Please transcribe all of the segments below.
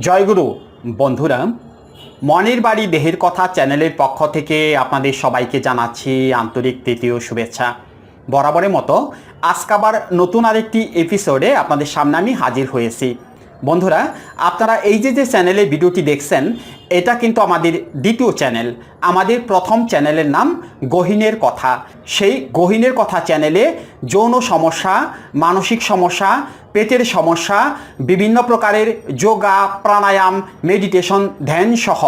জয়গুরু বন্ধুরা মনের বাড়ি দেহের কথা চ্যানেলের পক্ষ থেকে আপনাদের সবাইকে জানাচ্ছি আন্তরিক তৃতীয় শুভেচ্ছা। বরাবরের মতো আজকাবার নতুন আরেকটি এপিসোডে আপনাদের সামনে আমি হাজির হয়েছি। বন্ধুরা, আপনারা এই যে যে চ্যানেলে ভিডিওটি দেখছেন, এটা কিন্তু আমাদের দ্বিতীয় চ্যানেল আমাদের প্রথম চ্যানেলের নাম গহিনের কথা। সেই গহিনের কথা চ্যানেলে যৌন সমস্যা, মানসিক সমস্যা, পেটের সমস্যা, বিভিন্ন প্রকারের যোগা, প্রাণায়াম মেডিটেশন ধ্যান সহ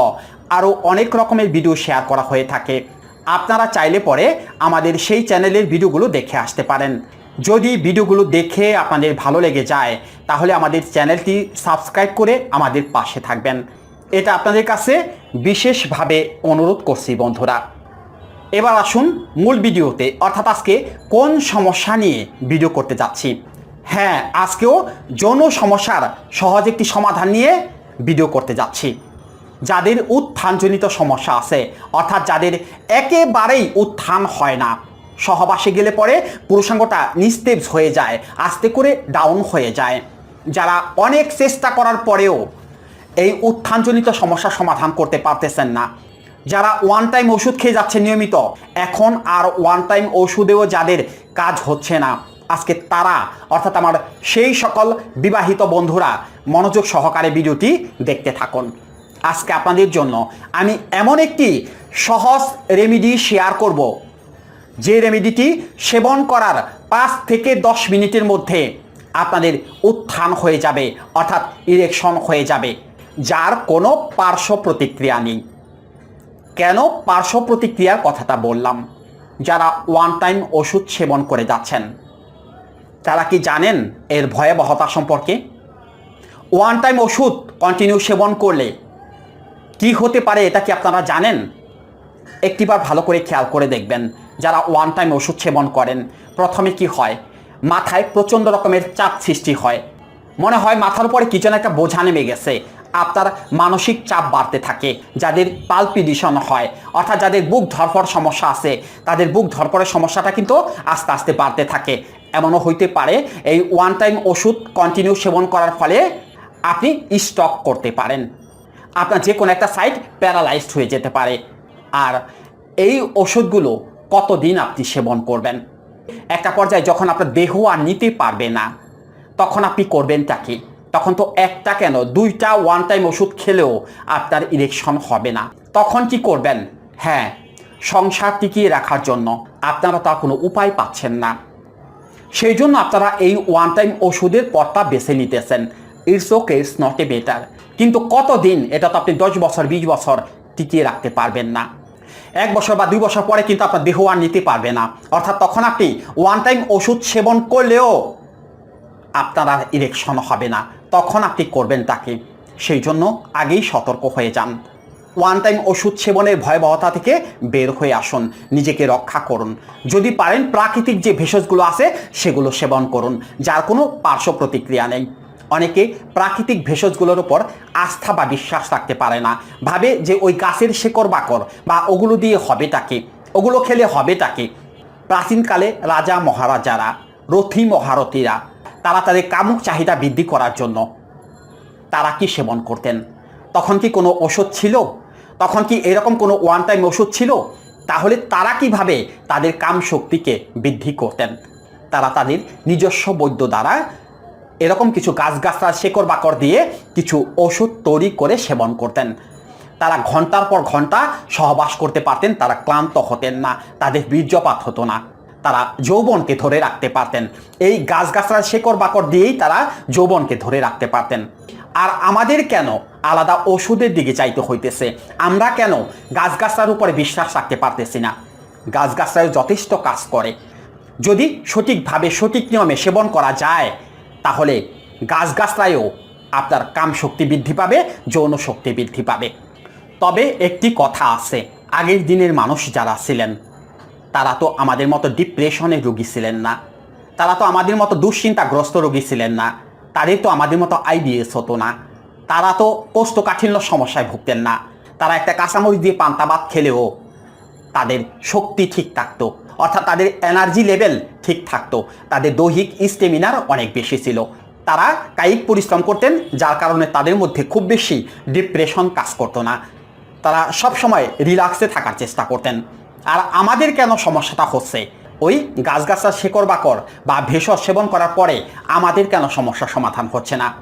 আরও অনেক রকমের ভিডিও শেয়ার করা হয়ে থাকে। আপনারা চাইলে পরে আমাদের সেই চ্যানেলের ভিডিওগুলো দেখে আসতে পারেন। যদি ভিডিওগুলো দেখে আপনাদের ভালো লেগে যায়, তাহলে আমাদের চ্যানেলটি সাবস্ক্রাইব করে আমাদের পাশে থাকবেন। এটা আপনাদের কাছে বিশেষভাবে অনুরোধ করছি বন্ধুরা। এবার আসুন মূল ভিডিওতে, অর্থাৎ আজকে কোন সমস্যা নিয়ে ভিডিও করতে যাচ্ছি। হ্যাঁ আজকেও যৌন সমস্যার সহজ একটি সমাধান নিয়ে ভিডিও করতে যাচ্ছি। যাদের উত্থানজনিত সমস্যা আছে, অর্থাৎ যাদের একেবারেই উত্থান হয় না সহবাসে গেলে পরে পুরুষাঙ্গটা নিস্তেজ হয়ে যায়, আস্তে করে ডাউন হয়ে যায়। যারা অনেক চেষ্টা করার পরেও এই উত্থানজনিত সমস্যার সমাধান করতে পারতেছেন না। যারা ওয়ান টাইম ওষুধ খেয়ে যাচ্ছে নিয়মিত, এখন আর ওয়ান টাইম ওষুধেও যাদের কাজ হচ্ছে না। আজকে তারা, অর্থাৎ আমার সেই সকল বিবাহিত বন্ধুরা, মনোযোগ সহকারে ভিডিওটি দেখতে থাকুন। আজকে আপনাদের জন্য আমি এমন একটি সহজ রেমিডি শেয়ার করব। যে রেমেডিটি সেবন করার পাঁচ থেকে দশ মিনিটের মধ্যে আপনাদের উত্থান হয়ে যাবে, অর্থাৎ ইরেকশন হয়ে যাবে, যার কোনো পার্শ্ব প্রতিক্রিয়া নেই। কেন পার্শ্ব প্রতিক্রিয়ার কথাটা বললাম? যারা ওয়ান টাইম ওষুধ সেবন করে যাচ্ছেন, তারা কি জানেন এর ভয়াবহতা সম্পর্কে? ওয়ান টাইম ওষুধ কন্টিনিউ সেবন করলে কি হতে পারে এটা কি আপনারা জানেন? একটিবার ভালো করে খেয়াল করে দেখবেন। যারা ওয়ান টাইম ওষুধ সেবন করেন। প্রথমে কি হয়? মাথায় প্রচণ্ড রকমের চাপ সৃষ্টি হয়। মনে হয় মাথার উপরে কি যেন একটা বোঝা নেমে গেছে। আপনার মানসিক চাপ বাড়তে থাকে, যাদের পালপিডিশন হয়, অর্থাৎ যাদের বুক ধরফর সমস্যা আছে, তাদের বুক ধরফরের সমস্যাটা কিন্তু আস্তে আস্তে বাড়তে থাকে। এমনও হইতে পারে, এই ওয়ান টাইম ওষুধ কন্টিনিউ সেবন করার ফলে আপনি স্টক করতে পারেন। আপনার যে কোনো একটা সাইড প্যারালাইজড হয়ে যেতে পারে। আর এই ওষুধগুলো কতদিন আপনি সেবন করবেন? একটা পর্যায়ে যখন আপনার দেহ আর নিতে পারবে না, তখন আপনি করবেনটা কি? তখন তো একটা কেন? দুইটা ওয়ান টাইম ওষুধ খেলেও আপনার ইলেকশন হবে না। তখন কি করবেন? হ্যাঁ সংসার টিকিয়ে রাখার জন্য আপনারা তার কোনো উপায় পাচ্ছেন না। সেই জন্য আপনারা এই ওয়ান টাইম ওষুধের পথটা বেছে নিতেছেন। It's okay it's not a better কিন্তু কতদিন? এটা তো আপনি দশ বছর, বিশ বছর টিকিয়ে রাখতে পারবেন না। এক বছর বা দুই বছর পরে কিন্তু আপনার দেহ আর নিতে পারবে না। অর্থাৎ তখন আপনি ওয়ান টাইম ওষুধ সেবন করলেও আপনার আর ইলেকশন হবে না। তখন আপনি করবেন তাকে। সেই জন্য আগেই সতর্ক হয়ে যান। ওয়ান টাইম ওষুধ সেবনের ভয়াবহতা থেকে বের হয়ে আসুন। নিজেকে রক্ষা করুন। যদি পারেন প্রাকৃতিক যে ভেষজগুলো আছে, সেগুলো সেবন করুন। যার কোনো পার্শ্ব প্রতিক্রিয়া নেই। অনেকে প্রাকৃতিক ভেষজগুলোর উপর আস্থা বা বিশ্বাস রাখতে পারে না। ভাবে যে ওই গাছের শেকড় বাকর বা ওগুলো দিয়ে হবে তাকে, ওগুলো খেলে হবে তাকে। প্রাচীনকালে রাজা মহারাজারা, রথী মহারথীরা, তারা তাদের কামুক চাহিদা বৃদ্ধি করার জন্য তারা কি সেবন করতেন? তখন কি কোনো ওষুধ ছিল? তখন কি এরকম কোনো ওয়ান টাইম ওষুধ ছিল? তাহলে তারা কীভাবে তাদের কাম শক্তিকে বৃদ্ধি করতেন? তারা তাদের নিজস্ব বৈদ্য দ্বারা এরকম কিছু গাছগাছরা শেকড় বাকড় দিয়ে কিছু ওষুধ তৈরি করে সেবন করতেন। তারা ঘণ্টার পর ঘণ্টা সহবাস করতে পারতেন, তারা ক্লান্ত হতেন না, তাদের বীর্যপাত হতো না। তারা যৌবনকে ধরে রাখতে পারতেন। এই গাছগাছড়ার শেকড় বাকড় দিয়েই তারা যৌবনকে ধরে রাখতে পারতেন। আর আমাদের কেন আলাদা ওষুধের দিকে চাইতে হইতেছে? আমরা কেন গাছগাছড়ার উপরে বিশ্বাস রাখতে পারতেছি না? গাছগাছড়ায় যথেষ্ট কাজ করে। যদি সঠিকভাবে, সঠিক নিয়মে সেবন করা যায় তাহলে গাছগাছড়ায়ও আপনার কাম শক্তি বৃদ্ধি পাবে যৌন শক্তি বৃদ্ধি পাবে। তবে একটি কথা আছে, আগের দিনের মানুষ যারা ছিলেন, তারা তো আমাদের মতো ডিপ্রেশনের রোগী ছিলেন না। তারা তো আমাদের মতো দুশ্চিন্তাগ্রস্ত রোগী ছিলেন না। তাদের তো আমাদের মতো আইবিএস হতো না। তারা তো কোষ্ঠকাঠিন্য সমস্যায় ভুগতেন না। তারা একটা কাঁচামরিচ দিয়ে পান্তা ভাত খেলেও তাদের শক্তি ঠিক থাকতো। অর্থাৎ তাদের এনার্জি লেভেল ঠিক থাকতো। তাদের দৈহিক স্টেমিনার অনেক বেশি ছিল। তারা কায়িক পরিশ্রম করতেন, যার কারণে তাদের মধ্যে খুব বেশি ডিপ্রেশন কাজ করতো না। তারা সব সময় রিল্যাক্সে থাকার চেষ্টা করতেন। আর আমাদের কেন সমস্যাটা হচ্ছে? ওই গাছগাছার শেকড় বাকড় বা ভেষজ সেবন করার পরে আমাদের কেন সমস্যার সমাধান হচ্ছে না?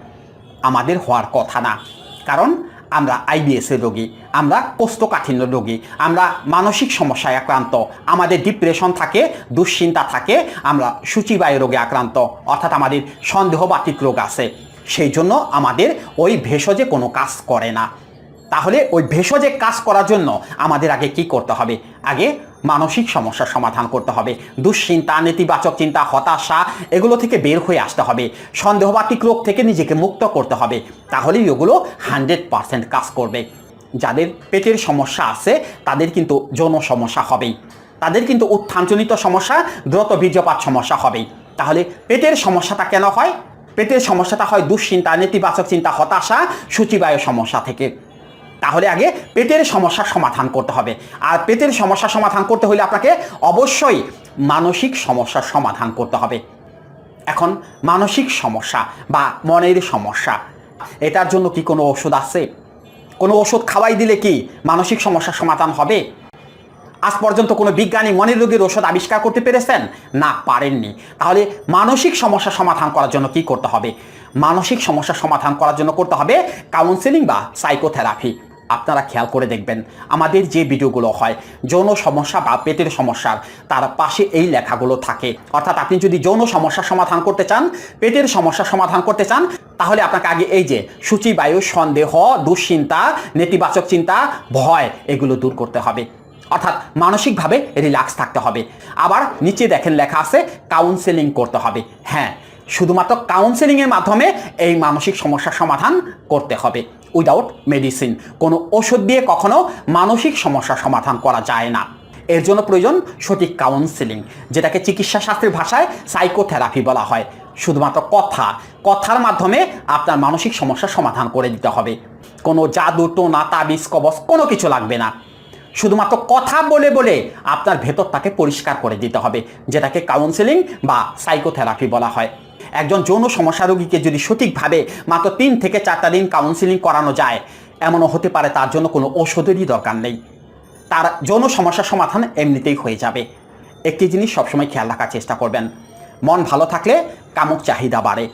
আমাদের হওয়ার কথা না। কারণ আমরা আইবিএসের রোগী, আমরা কোষ্ঠকাঠিন্য রোগী, আমরা মানসিক সমস্যায় আক্রান্ত, আমাদের ডিপ্রেশন থাকে, দুশ্চিন্তা থাকে, আমরা সূচিবায়ু রোগে আক্রান্ত, অর্থাৎ আমাদের সন্দেহবাতিক রোগ আছে। সেই জন্য আমাদের ওই ভেষজে কোনো কাজ করে না। তাহলে ওই ভেষজে কাজ করার জন্য আমাদের আগে কি করতে হবে? আগে মানসিক সমস্যার সমাধান করতে হবে। দুশ্চিন্তা, নেতিবাচক চিন্তা, হতাশা, এগুলো থেকে বের হয়ে আসতে হবে। সন্দেহবাতিক রোগ থেকে নিজেকে মুক্ত করতে হবে। তাহলেই ওগুলো হান্ড্রেড পারসেন্ট কাজ করবে। যাদের পেটের সমস্যা আছে, তাদের কিন্তু যৌন সমস্যা হবেই। তাদের কিন্তু উত্থানজনিত সমস্যা, দ্রুত বীর্যপাত সমস্যা হবেই। তাহলে পেটের সমস্যাটা কেন হয়? পেটের সমস্যাটা হয় দুশ্চিন্তা, নেতিবাচক চিন্তা, হতাশা, সূচিবায়ু সমস্যা থেকে। তাহলে আগে পেটের সমস্যার সমাধান করতে হবে। আর পেটের সমস্যার সমাধান করতে হলে আপনাকে অবশ্যই মানসিক সমস্যার সমাধান করতে হবে। এখন মানসিক সমস্যা বা মনের সমস্যা, এটার জন্য কি কোনো ওষুধ আছে? কোনো ওষুধ খাওয়াই দিলে কি মানসিক সমস্যার সমাধান হবে? আজ পর্যন্ত কোনো বিজ্ঞানী মনের রোগের ওষুধ আবিষ্কার করতে পেরেছেন? না, পারেননি। তাহলে মানসিক সমস্যা সমাধান করার জন্য কি করতে হবে? মানসিক সমস্যা সমাধান করার জন্য করতে হবে কাউন্সেলিং বা সাইকোথেরাপি আপনারা খেয়াল করে দেখবেন আমাদের যে ভিডিওগুলো হয়, যৌন সমস্যা বা পেটের সমস্যার, তার পাশে এই লেখাগুলো থাকে। অর্থাৎ আপনি যদি যৌন সমস্যার সমাধান করতে চান, পেটের সমস্যার সমাধান করতে চান, তাহলে আপনাকে আগে এই যে সূচিবায়ু সন্দেহ, দুশ্চিন্তা, নেতিবাচক চিন্তা, ভয়, এগুলো দূর করতে হবে। অর্থাৎ মানসিকভাবে রিল্যাক্স থাকতে হবে। আবার নিচে দেখেন লেখা আছে কাউন্সেলিং করতে হবে। হ্যাঁ শুধুমাত্র কাউন্সেলিংয়ের মাধ্যমে এই মানসিক সমস্যার সমাধান করতে হবে। উইদাউট মেডিসিন কোনো ওষুধ দিয়ে কখনো মানসিক সমস্যার সমাধান করা যায় না। এর জন্য প্রয়োজন সঠিক কাউন্সেলিং যেটাকে চিকিৎসা শাস্ত্রের ভাষায় সাইকোথেরাপি বলা হয়। শুধুমাত্র কথা, কথার মাধ্যমে আপনার মানসিক সমস্যার সমাধান করে দিতে হবে। কোনো জাদু, টোনা, তাবিজ, কবচ, কোনো কিছু লাগবে না। শুধুমাত্র কথা বলে বলে আপনার ভেতরটাকে পরিষ্কার করে দিতে হবে, যেটাকে কাউন্সেলিং বা সাইকোথেরাপি বলা হয়। একজন যৌন সমস্যা রোগীকে যদি সঠিকভাবে মাত্র তিন থেকে চারটা দিন কাউন্সেলিং করানো যায়, এমনও হতে পারে তার জন্য কোনো ওষুধেরই দরকার নেই। তার যৌন সমস্যার সমাধান এমনিতেই হয়ে যাবে। একটি জিনিস সবসময় খেয়াল রাখার চেষ্টা করবেন। মন ভালো থাকলে কামুক চাহিদা বাড়ে।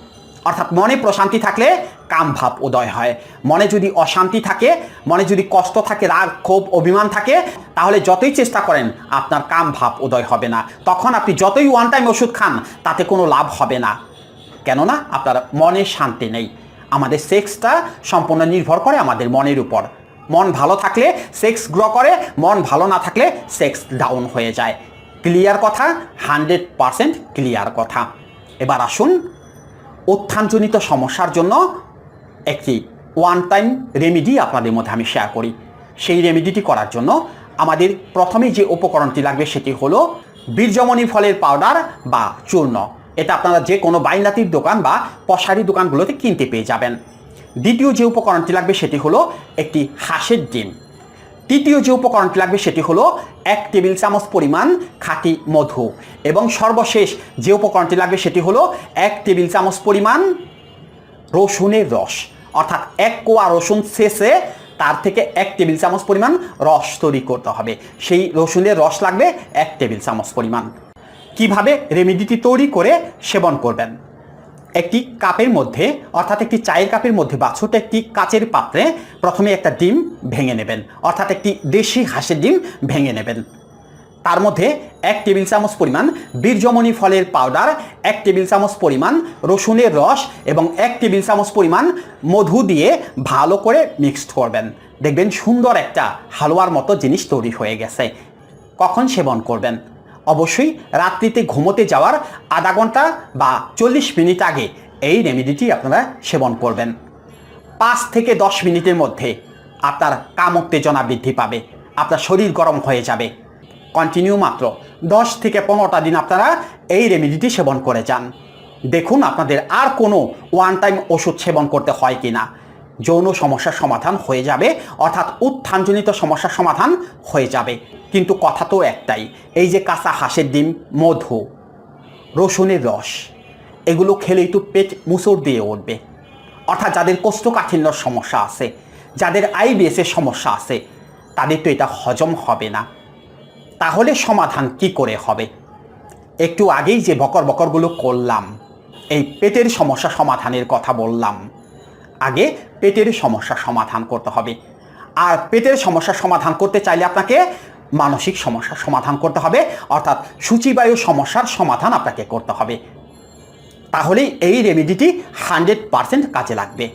অর্থাৎ মনে প্রশান্তি থাকলে কাম ভাব উদয় হয়। মনে যদি অশান্তি থাকে, মনে যদি কষ্ট থাকে, রাগ, ক্ষোভ, অভিমান থাকে, তাহলে যতই চেষ্টা করেন, আপনার কাম ভাব উদয় হবে না। তখন আপনি যতই ওয়ান টাইম ওষুধ খান, তাতে কোনো লাভ হবে না। কেননা আপনার মনে শান্তি নেই। আমাদের সেক্সটা সম্পূর্ণ নির্ভর করে আমাদের মনের উপর। মন ভালো থাকলে সেক্স গ্রো করে, মন ভালো না থাকলে সেক্স ডাউন হয়ে যায়। ক্লিয়ার কথা, হান্ড্রেড পারসেন্ট ক্লিয়ার কথা। এবার আসুন উত্থানজনিত সমস্যার জন্য একটি ওয়ান টাইম রেমিডি আপনাদের মধ্যে আমি শেয়ার করি। সেই রেমিডিটি করার জন্য আমাদের প্রথমে যে উপকরণটি লাগবে সেটি হলো বীর্যমণি ফলের পাউডার বা চূর্ণ। এটা আপনারা যে কোনো বাইনাতির দোকান বা পশারি দোকানগুলোতে কিনতে পেয়ে যাবেন। দ্বিতীয় যে উপকরণটি লাগবে সেটি হলো একটি হাঁসের ডিম। তৃতীয় যে উপকরণটি লাগবে সেটি হলো এক টেবিল চামচ পরিমাণ খাঁটি মধু এবং সর্বশেষ যে উপকরণটি লাগবে সেটি হলো এক টেবিল চামচ পরিমাণ রসুনের রস। অর্থাৎ এক কোয়া রসুন শেষে তার থেকে এক টেবিল চামচ পরিমাণ রস তৈরি করতে হবে। সেই রসুনের রস লাগবে এক টেবিল চামচ পরিমাণ। কীভাবে রেমিডিটি তৈরি করে সেবন করবেন? একটি কাপের মধ্যে, অর্থাৎ একটি চায়ের কাপের মধ্যে বা ছোট একটি কাচের পাত্রে প্রথমে একটা ডিম ভেঙে নেবেন, অর্থাৎ একটি দেশি হাঁসের ডিম ভেঙে নেবেন। তার মধ্যে এক টেবিল চামচ পরিমাণ বীর্যমণি ফলের পাউডার এক টেবিল চামচ পরিমাণ রসুনের রস এবং এক টেবিল চামচ পরিমাণ মধু দিয়ে ভালো করে মিক্সড করবেন। দেখবেন সুন্দর একটা হালুয়ার মতো জিনিস তৈরি হয়ে গেছে। কখন সেবন করবেন? অবশ্যই রাত্রিতে ঘুমোতে যাওয়ার আধা ঘণ্টা বা চল্লিশ মিনিট আগে এই রেমেডিটি আপনারা সেবন করবেন। পাঁচ থেকে দশ মিনিটের মধ্যে আপনার কাম উত্তেজনা বৃদ্ধি পাবে, আপনার শরীর গরম হয়ে যাবে। কন্টিনিউ মাত্র দশ থেকে পনেরোটা দিন আপনারা এই রেমেডিটি সেবন করে যান। দেখুন আপনাদের আর কোনো ওয়ান টাইম ওষুধ সেবন করতে হয় কি না যৌন সমস্যার সমাধান হয়ে যাবে, অর্থাৎ উত্থানজনিত সমস্যার সমাধান হয়ে যাবে। কিন্তু কথা তো একটাই, এই যে কাঁচা হাঁসের ডিম, মধু, রসুনের রস, এগুলো খেলেই তো পেট মুসর দিয়ে উঠবে। অর্থাৎ যাদের কোষ্ঠকাঠিন্যর সমস্যা আছে, যাদের আইবিএসের সমস্যা আছে, তাদের তো এটা হজম হবে না। তাহলে সমাধান কি করে হবে? একটু আগেই যে বকর বকরগুলো করলাম, এই পেটের সমস্যা সমাধানের কথা বললাম আগে পেটের সমস্যা সমাধান করতে হবে। আর পেটের সমস্যা সমাধান করতে চাইলে আপনাকে মানসিক সমস্যা সমাধান করতে হবে, অর্থাৎ সূচিবায়ু সমস্যার সমাধান আপনাকে করতে হবে। তাহলেই এই রেমেডিটি হান্ড্রেড পারসেন্ট কাজে লাগবে।